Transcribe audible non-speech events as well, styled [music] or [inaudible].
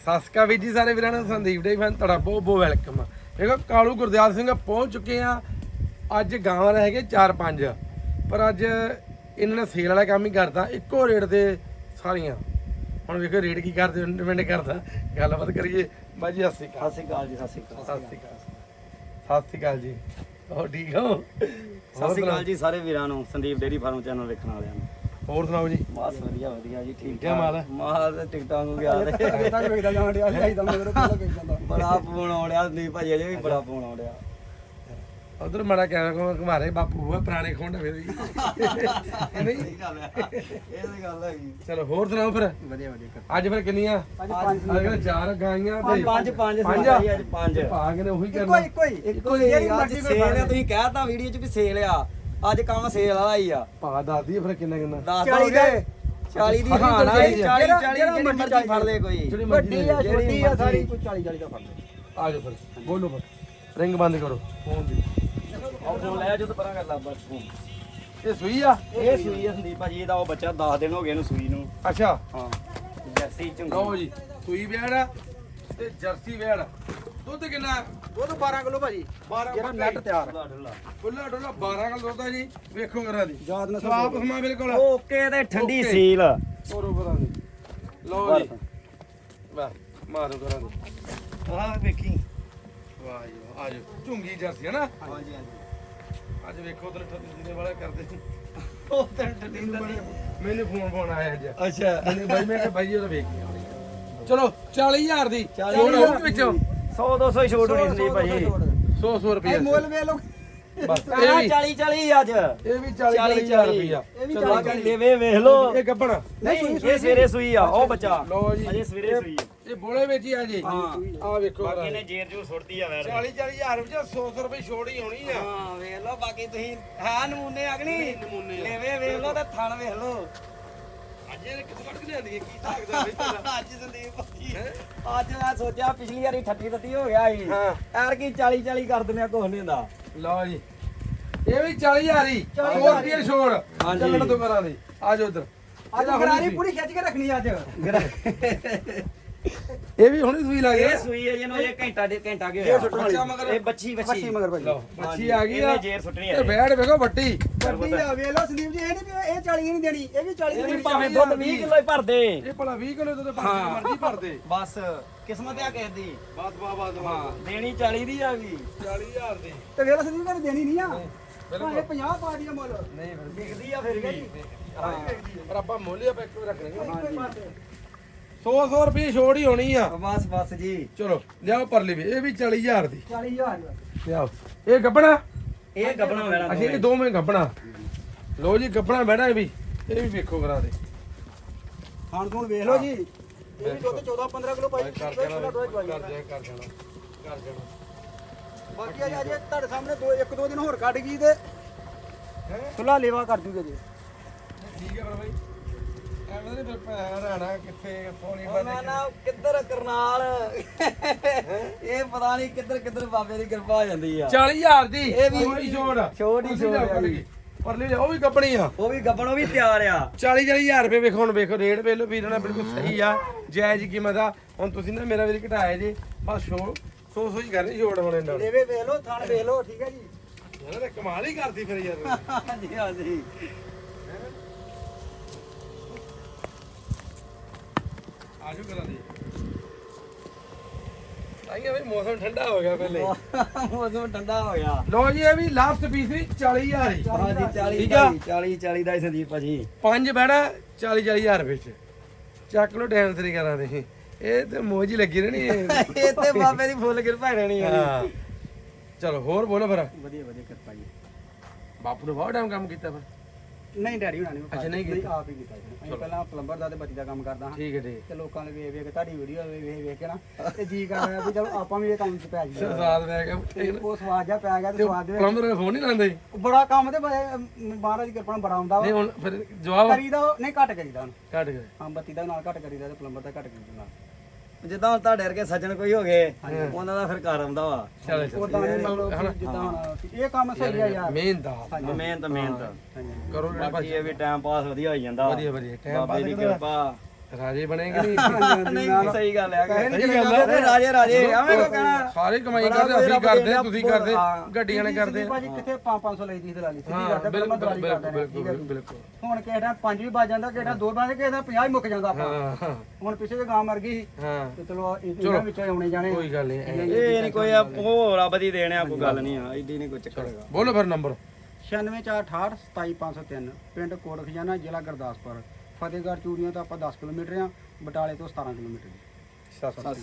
ਸਸਕਾ ਵੀ ਜੀ ਸਾਰੇ ਵੀਰਾਂ ਨੂੰ ਸੰਦੀਪ ਡੇ ਫੈਨ ਤੁਹਾਡਾ ਬਹੁਤ ਬਹੁਤ ਵੈਲਕਮ ਦੇਖੋ ਕਾਲੂ ਗੁਰਦਿਆਲ ਸਿੰਘ ਪਹੁੰਚ ਚੁੱਕੇ ਆ ਅੱਜ ਗਾਵਾਂ ਰਹਿ ਗਏ 4-5 ਪਰ ਅੱਜ ਇਹਨਾਂ ਨੇ ਸੇਲ ਵਾਲਾ ਕੰਮ ਹੀ ਕਰਤਾ ਇੱਕੋ ਰੇਟ ਤੇ ਸਾਰੀਆਂ। ਹੁਣ ਵੇਖੋ ਰੇਟ ਕੀ ਕਰਦੇ ਡਿਪੈਂਡ ਕਰਦਾ। ਗੱਲਬਾਤ ਕਰੀਏ। ਬਾਜੀ ਸਤਿ ਸ਼੍ਰੀ ਅਕਾਲ। ਸਤਿ ਸ਼੍ਰੀ ਅਕਾਲ ਜੀ ਸਤਿ ਸ਼੍ਰੀ ਅਕਾਲ। ਸਤਿ ਸ਼੍ਰੀ ਅਕਾਲ। ਸਤਿ ਸ਼੍ਰੀ ਅਕਾਲ ਜੀ। ਹੋ ਠੀਕ ਹੋ? ਸਤਿ ਸ਼੍ਰੀ ਅਕਾਲ ਜੀ ਸਾਰੇ ਵੀਰਾਂ ਨੂੰ ਸੰਦੀਪ ਡੇਰੀ ਫਾਰਮ ਚੈਨਲ ਵੇਖਣ ਵਾਲਿਆਂ ਨੂੰ। ਹੋਰ ਸੁਣਾਓ ਜੀ? ਬਸ ਵਧੀਆ ਵਧੀਆ ਜੀ ਠੀਕ ਕਿਆ ਮਾਲ? ਮਾਲ ਤੇ ਟਿਕਟਾਂ ਨੂੰ ਗਿਆ ਤੇ। ਵੇਖਦਾ ਜਾਣ ਡਿਆ ਜਾਂਦਾ। ਬੜਾ ਫੋਨ ਆਉਣਿਆ ਸੰਦੀਪ ਭਾਜੀ ਅਜੇ ਵੀ ਬੜਾ ਫੋਨ ਆਉਣਿਆ ਉਧਰ ਮਾੜਾ ਕੈਮਰਾ ਕੋਲ ਘਮਾਰੇ ਬਾਪੂ ਹੋਏ ਪੁਰਾਣੇ ਖੁੰਡ ਫਿਰ ਵੀ। ਨਹੀਂ? ਸਹੀ ਗੱਲ ਹੈ ਇਹ ਤਾਂ ਗੱਲ ਹੈਗੀ। ਚਲੋ ਹੋਰ ਸੁਣਾਓ ਫਿਰ? ਵਧੀਆ ਵਧੀਆ ਅੱਜ ਫਿਰ ਕਿੰਨੀਆਂ? ਅੱਜ ਪੰਜ ਅੱਜ ਕੱਲ੍ਹ ਚਾਰ ਗਾਈਆਂ ਤੇ ਪੰਜ ਪੰਜ ਪੰਜ ਅੱਜ ਪੰਜ। ਭਾਗ ਨੇ ਉਹੀ ਇੱਕੋ ਕਰਨਾ। ਇੱਕੋ ਇੱਕੋ ਹੀ ਜਿਹੜੀ ਅੱਜ ਮਰਜ਼ੀ ਕੋਈ ਸੇਲ ਆ ਤੁਸੀਂ ਕਹਿਤਾ ਵੀਡੀਓ 'ਚ ਵੀ ਸੇਲ ਆ। ਅੱਜ ਕੰਮ ਸੇਲ ਵਾਲਾ ਹੀ ਆ। ਭਾ ਦੱਸਦੀ ਫਿਰ ਕਿੰਨਾ ਕਿੰਨਾ। ਦੱਸ 40 ਦਾ ਦੋਗੇ 40 ਦੀ ਅੱਛਾ, ਹਾਨ ਆ ਜਿਹੜੀ- 40 ਜਿਹੜਾ- 40 ਜਿਹੜਾ ਮਰਜ਼ੀ ਫੜ ਲੈ ਕੋਈ। ਜਿਹੜੀ ਮਰਜ਼ੀ ਵੱਡੀ ਆ ਜਿਹੜੀ ਛੋਟੀ ਆ ਸਾਰੀ। ਕੋਈ 40 40 ਦਾ ਫੜ ਲੈ। ਆ ਜਾਓ ਫਿਰ। ਬੋਲੋ ਫਿਰ। ਰਿੰਗ ਬੰਦ ਕਰੋ। ਫੋਨ ਦੀ ਆਹ ਫੋਨ ਲੈ ਜਦੋਂ ਪਰਾਂ ਕਰ ਲਾ ਬਸ ਫੋਨ। ਇਹ ਸੂਈ ਆ? ਇਹ ਸੂਈ ਆ ਸੰਦੀਪ ਭਾਜੀ ਇਹਦਾ ਉਹ ਬੱਚਾ 10 ਦਿਨ ਹੋ ਗਏ ਇਹਨੂੰ ਸੂਈ ਨੂੰ। ਅੱਛਾ। ਹਾਂ। ਜਰਸੀ ਚੰਗੀ। ਲਓ ਜੀ ਸੂਈ ਵਿਆੜ ਆ ਤੇ ਜਰਸੀ ਵਿਆੜ ਦੁੱਧ ਕਿੰਨਾ ਉਹ ਤਾਂ 12 ਕਿਲੋ ਭਾਜੀ। 12 ਜਿਹੜਾ ਨੈਟ ਤਿਆਰ ਖੁੱਲਾ ਡੋਲਾ 12 ਕਿਲੋ ਦੁੱਧ ਆ ਜੀ। ਵੇਖੋ ਕਰਾ ਦੀ ਯਾਦ ਨਾ ਸਵਾਪ ਸਮਾ ਬਿਲਕੁਲ। ਓਕੇ ਤੇ ਠੰਡੀ। ਸੀਲ। ਤੋਰੋ ਕਰਾ ਦੀ। ਲਓ ਜੀ। ਵਾਹ ਮਾਰੋ ਕਰਾ ਦੀ। ਆਹ ਵੇਖੀ। ਵਾਹ ਜੀ ਵਾਹ, ਆ ਜਾਓ ਝੁੰਗੀ ਜਰਸੀ ਹੈ ਨਾ? ਹਾਂਜੀ ਹਾਂਜੀ। ਅੱਜ ਵੇਖੋ ਉਧਰ ਜਿਹਦੇ ਵਾਲਾ ਕਰਦੇ ਸੀ। ਉਹ ਤਾਂ ਠੰਡੀ ਮੈਨੂੰ ਫੋਨ ਫੋਨ ਆਇਆ ਅੱਜ। ਅੱਛਾ। ਮੈਨੂੰ ਬਾਈ ਮੈਂ ਕਿਹਾ ਬਾਈ ਜੀ ਉਹ ਵੇਖ। ਚਲੋ 40000 ਦੀ। 40,000 ਛੋੜ ਹੋਊਗੀ ਵਿੱਚੋਂ। 100 200 ਹੀ ਛੋਟ ਹੋਣੀ ਸੰਦੀਪ ਭਾਜੀ। 100 100 ਰੁਪਏ ਇਹ ਮੁੱਲ ਵੇ ਲੋ ਬਸ। ਇਹ ਵੀ 40 40 ਅੱਜ। ਇਹ ਵੀ 40000 ਰੁਪਇਆ ਇਹ ਵੀ ਚਲੋ ਬਾਕੀ ਲੈਵੇ ਵੇਖ ਲਓ। ਇਹ ਗੱਬਣ। ਨਹੀਂ ਇਹ ਸਵੇਰੇ ਸੂਈ ਆ। ਉਹ ਬੱਚਾ। ਲਓ ਜੀ। ਅਜੇ ਸਵੇਰੇ ਸੂਈ ਆ। ਇਹ ਬੋਲੇ ਵਿੱਚ ਹੀ ਆ ਜੀ। ਆ ਵੇਖੋ ਬਾਕੀ ਇਹਨੇ ਜੇਰ ਜੂ ਸੁੱਟਦੀ ਆ ਵੈਰ। 40 40000 ਵਿੱਚ 100 100 ਰੁਪਏ ਛੋੜ ਹੀ ਹੋਣੀ ਆ। ਹਾਂ ਵੇਖ ਲਓ ਬਾਕੀ ਤੁਸੀਂ ਹੈ ਨਮੂਨੇ ਅਗਲੀ ਨਮੂਨੇ ਆ। ਲੈਵੇ ਵੇਖ ਲਓ ਤੇ ਥਣ ਵੇਖ ਲਓ। ਅੱਜ ਇਹ ਕਿੱਥੇ ਕੱਢ ਕੇ ਲਿਆਂਦੀ ਹੈ? ਕੀ ਢਾਕਦਾ ਤੇਰਾ ਅੱਜ ਸੰਦੀਪ? ਅੱਜ ਮੈਂ ਸੋਚਿਆ ਪਿਛਲੀ ਵਾਰੀ 38 38 ਹੋ ਗਿਆ ਸੀ। ਹਾਂ। ਐਰ ਕੀ 40 40 ਕਰ ਦਿੰਦੇ ਆ ਕੁਛ ਨਹੀਂ ਹੁੰਦਾ। ਲਓ ਜੀ। ਇਹ ਵੀ 40000 ਹੀ 100 ਰੁਪਏ ਛੋੜ? ਹਾਂਜੀ। ਚੱਲਣ ਤੋਂ ਕਰਾਂ ਦੀ। ਆ ਜਾਓ ਉਧਰ। ਅੱਜ ਗਰਾਰੀ ਪੂਰੀ ਖਿੱਚ ਕੇ ਰੱਖਣੀ ਅੱਜ। ਇਹ ਵੀ ਹੁਣੀ ਸੂਈ ਲੱਗ ਇਹ ਗਈ ਸੂਈ ਹੈ ਜਿਹਨੂੰ ਇਹ ਘੰਟਾ ਦੇ ਘੰਟਾ ਇਹ ਸੁੱਟਣ। ਬੱਚਾ ਮਗਰ ਇਹ ਬੱਚੀ ਬੱਚੀ। ਬੱਚੀ ਮਗਰ ਭਾਜੀ ਲਓ ਬੱਚੀ ਆ ਗਈ ਆ। ਇਹਨੇ ਜੇਰ ਸੁੱਟਣੀ ਤੇ ਹੈ ਬੈੜ ਵੇਖੋ ਵੱਟੀ ਵੱਡੀ ਆ ਵੇ ਲੋ ਸੰਦੀਪ ਜੀ ਇਹ ਨਹੀਂ ਵੀ ਇਹ 40 ਨਹੀਂ ਦੇਣੀ ਇਹ ਵੀ 40 ਇਹ ਦੀ ਵੀ ਦੇਣੀ ਭਾਵੇਂ ਦੁੱਧ 20 ਕਿਲੋ ਹੀ ਭਰ ਦੇ। ਇਹ ਭਲਾ 20 ਕਿਲੋ ਦੁੱਧ ਪਾ ਹਾਂ। ਮਰਜ਼ੀ ਭਰ ਦੇ। ਬਸ ਕਿਸਮਤ ਆ ਕਿਸੇ ਦੀ। ਬਾਤ ਬਾ ਬਾਤ ਹਾਂ ਦੇਣੀ 40 ਦੀ ਆ ਗਈ। 40000 ਦੀ। ਤੇ ਵੇ ਲੋ ਸੰਦੀਪ ਜੀ ਦੇਣੀ ਨਹੀਂ ਆ। ਬਿਲਕੁਲ। ਇਹ 50 ਪਾਰਟੀਆਂ ਮੁੱਲ। ਨਹੀਂ ਫਿਰ ਵਿਕਦੀ ਆ ਫਿਰ ਵੀ। ਹਾਂ। ਪਰ ਆਪਾਂ ਮੁੱਲ ਹੀ ਆਪਾਂ ਇੱਕ ਰੱਖਣੇ 100 100 ਰੁਪਏ ਛੋੜ ਹੀ ਹੋਣੀ ਆ। ਬਸ ਬਸ ਜੀ। ਚਲੋ ਲਿਆਓ ਪਰਲੀ ਵੀ ਇਹ ਵੀ 40000 ਦੀ। 40000 ਲਿਆਓ। ਇਹ ਗੱਬਣਾ? ਇਹ ਗੱਬਣਾ ਮੈਣਾ ਅੱਛਾ ਇਹ ਦੋਵੇਂ ਗੱਬਣਾ। ਲੋ ਜੀ ਗੱਬਣਾ ਬਹਿਣਾ ਇਹ ਵੀ। ਇਹ ਵੀ ਵੇਖੋ ਕਰਾ ਦੇ। ਖਾਣ ਖੂਣ ਵੇਖ ਲਓ ਜੀ। ਇਹ ਵੀ ਦੁੱਧ 14 15 ਕਿਲੋ ਭਾਈ ਕਰ ਦੇਣਾ ਕਰ ਦੇਣਾ। ਕਰ ਦੇਣਾ ਬਾਕੀ ਅੱਜ ਅਜੇ ਤੁਹਾਡੇ ਸਾਹਮਣੇ ਦੋ ਇੱਕ ਦੋ ਦਿਨ ਹੋਰ ਕੱਢ ਗਈ ਤੇ ਖੁੱਲਾ ਲੇਵਾ ਕਰ ਦੂਗੇ ਜੀ। ਠੀਕ ਹੈ ਬਾਈ। ਐਵੇਂ ਨਹੀਂ ਫਿਰ ਰਾਣਾ ਕਿੱਥੇ ਫੋਨੀ ਨਾ ਨਾ ਕਿੱਧਰ ਕਰਨਾਲ? ਇਹ ਪਤਾ ਨਹੀਂ ਕਿੱਧਰ ਕਿੱਧਰ ਬਾਬੇ ਦੀ ਕਿਰਪਾ ਹੋ ਜਾਂਦੀ ਆ। 40000 ਦੀ ਇਹ ਵੀ- ਕੋਈ ਛੋੜ ਛੋੜ ਹੀ ਛੋੜ ਆ ਜੀ। ਪਰਲੀ ਉਹ ਵੀ ਗੱਬਣੀ ਆ। ਉਹ ਵੀ ਗੱਬਣੋਂ ਵੀ ਤਿਆਰ ਆ। 40 40000 ਰੁਪਏ ਵੇਖੋ ਹੁਣ ਵੇਖੋ ਰੇਟ ਵੇਲੋ ਵੀਰ ਨਾਲ ਬਿਲਕੁਲ ਸਹੀ ਆ। ਜਾਇਜ਼ ਕੀਮਤ ਆ। ਹੁਣ ਤੁਸੀਂ ਨਾ ਮੇਰਾ ਵੀਰ ਘਟਾਇਆ ਜੀ ਬਸ ਸ਼ੋ ਸੋ ਸੋ ਹੀ ਕਰਨੀ ਛੋੜ ਹੁਣ ਇਹਨਾਂ ਨੇ। ਲੇਵੇ ਵੇਖ ਲਓ ਥਣ ਵੇਖ ਲਓ ਠੀਕ ਹੈ ਜੀ। ਇਹਨਾਂ ਨੇ ਕਮਾਲ ਹੀ ਕਰਦੀ ਫਿਰ ਯਾਰ। ਹਾਂਜੀ ਹਾਂਜੀ। ਆਜੋ ਕਰਾਂ ਦੀ। ਆਈਏ ਵੀ ਮੌਸਮ ਠੰਡਾ ਹੋ ਗਿਆ ਪਹਿਲੇ। ਮੌਸਮ ਠੰਡਾ ਹੋ ਗਿਆ। ਲੋ ਜੀ ਇਹ ਵੀ ਲਾਸਟ ਪੀਸ ਵੀ 40000 ਹੀ ਹਾਂਜੀ 40 ਠੀਕ ਆ? 40 40 ਦਾ ਹੀ ਸੰਦੀਪ ਭਾਜੀ। ਪੰਜ ਬਹਿਣਾ 40 40000 ਰੁਪਏ ਚ। ਚੱਕ ਲੋ ਟਾਈਮ ਤੇਰੀ ਕਰਾਂ ਦੇ। ਇਹ ਤੇ ਮੋਜ ਹੀ ਲੱਗੀ ਰਹਿਣੀ ਹੈ [laughs] ਇਹ ਤੇ ਬਾਬੇ ਦੀ ਫੁੱਲ ਕਿਰਪਾ ਰਹਿਣੀ ਹਾਂ। ਚਲੋ ਹੋਰ ਬੋਲੋ ਫਿਰ। ਵਧੀਆ ਵਧੀਆ ਕਿਰਪਾ ਜੀ। ਬਾਪੂ ਨੇ ਬਹੁਤ ਟਾਈਮ ਕੰਮ ਕੀਤਾ ਫਿਰ। ਨਹੀਂ ਡੈਡੀ ਹੁਣਾਂ ਨੇ ਅੱਛਾ, ਨਹੀਂ ਕੀਤਾ। ਆਪ ਹੀ ਕੀਤਾ ਜੀ। ਅਸੀਂ ਪਹਿਲਾਂ ਪਲੰਬਰ ਦਾ ਤੇ ਬੱਤੀ ਦਾ ਕੰਮ ਕਰਦਾ ਹਾਂ। ਠੀਕ ਹੈ ਠੀਕ ਤੇ ਲੋਕਾਂ ਨੇ ਵੇਖ ਵੇਖ ਕੇ ਤੁਹਾਡੀ ਵੀਡੀਓ ਵੇਖ ਵੇਖ ਵੇਖ ਕੇ ਨਾ ਤੇ ਜੀ ਕਰ ਰਿਹਾ ਵੀ ਚਲੋ ਆਪਾਂ ਵੀ ਇਹ ਕੰਮ 'ਚ ਪੈ ਜਾਈਏ। ਸਵਾਦ ਮੈਂ ਤੇ ਕਿਹਾ ਉਹ ਸਵਾਦ ਜਾ ਪੈ ਗਿਆ ਤੇ ਸਵਾਦ ਦੇ ਵਿੱਚ ਪਲੰਬਰ ਨੇ ਫੋਨ ਨਹੀਂ ਲਾਉਂਦੇ? ਬੜਾ ਕੰਮ ਤੇ ਬੜਾ- ਮਹਾਰਾਜ ਦੀ ਕਿਰਪਾ ਨਾਲ ਬੜਾ ਆਉਂਦਾ ਨਹੀਂ ਹੁਣ ਫਿਰ ਜਵਾਬ ਕਰੀਦਾ ਉਹ- ਨਹੀਂ ਘੱਟ ਕਰੀਦਾ ਉਹਨੂੰ ਕੱਟ ਗਏ ਹਾਂ ਬੱਤੀ ਦਾ ਨਾਲ ਘੱਟ ਕਰੀਦਾ ਤੇ ਪਲੰਬਰ ਦਾ ਘੱਟ ਕਰੀਦਾ ਨਾਲ। ਜਿੱਦਾਂ ਹੁਣ ਤੁਹਾਡੇ ਵਰਗੇ ਸੱਜਣ ਕੋਈ ਹੋ ਗਏ ਉਹਨਾਂ ਦਾ ਫਿਰ ਘਰ ਆਉਂਦਾ ਵਾ। ਚਲੋ ਚਲੋ। ਉਦਾਂ ਨਹੀਂ ਮਤਲਬ ਕਿ ਜਿੱਦਾਂ ਹੁਣ ਇਹ ਕੰਮ ਸਹੀ ਆ ਯਾਰ। ਮਿਹਨਤ ਮਿਹਨਤ ਹਾਂਜੀ। ਕਰੋ ਨਾ ਬਾਕੀ ਇਹ ਵੀ ਟਾਈਮ ਪਾਸ ਵਧੀਆ ਹੋਈ ਜਾਂਦਾ। ਵਧੀਆ ਵਧੀਆ। ਟਾਈਮ ਬਾਬੇ ਦੀ ਕਿਰਪਾ। ਰਾਜੇ ਬਣੇਗੇ ਨਹੀਂ? ਨਹੀਂ ਸਹੀ ਗੱਲ ਨਹੀਂ ਸਹੀ ਗੱਲ ਆ। ਰਾਜੇ ਰਾਜੇ ਐਵੇਂ ਕੋ ਕਹਿਣਾ? ਸਾਰੇ ਕਮਾਈ ਕਰਦੇ ਅਸੀਂ ਕਰਦੇ ਤੁਸੀਂ ਕਰਦੇ। ਗੱਡੀਆਂ ਨੇ ਕਰਦੇ। ਭਾਜੀ ਕਿੱਥੇ 5-500 ਲਈ ਦੀ ਦਲਾਲੀ ਸਿੱਧੀ ਹਾਂ ਕਰਦੇ ਬਿਲਕੁਲ ਬਿਲਕੁਲ ਬਿਲਕੁਲ ਹੁਣ ਦਾ 5 ਵੀ ਵੱਜ ਜਾਂਦਾ ਕਿਸੇ ਦਾ 2 ਵੱਜ ਦਾ 50 ਹੀ ਮੁੱਕ ਜਾਂਦਾ ਆਪਾਂ। ਹੁਣ ਪਿੱਛੇ ਜੇ ਗਾਂ ਮਰ ਗਈ ਤੇ ਚਲੋ ਇਹ- ਇਹਨਾਂ ਵਿੱਚੋਂ ਆਉਣੇ ਜਾਣੇ ਕੋਈ ਗੱਲ ਨਹੀਂ ਇਹ ਨਹੀਂ ਕੋਈ ਆ- ਉਹ ਰੱਬ ਦੀ ਦੇਣ ਆ ਕੋਈ ਗੱਲ ਨਹੀਂ ਆ ਐਡੀ ਨਹੀਂ ਕੋਈ ਚੱਕਰ ਹੈਗਾ। ਬੋਲੋ ਫਿਰ ਨੰਬਰ। 9648 27503 ਪਿੰਡ ਕੋਟ ਖਜ਼ਾਨਾ ਜ਼ਿਲ੍ਹਾ ਗੁਰਦਾਸਪੁਰ। ਫਤਿਹਗੜ੍ਹ ਚੂੜੀਆਂ ਤੋਂ ਆਪਾਂ 10 ਕਿਲੋਮੀਟਰ ਆ ਬਟਾਲੇ ਤੋਂ 17 ਕਿਲੋਮੀਟਰ ਜੀ। ਸਤਿ ਸ਼੍ਰੀ ਅਕਾਲ।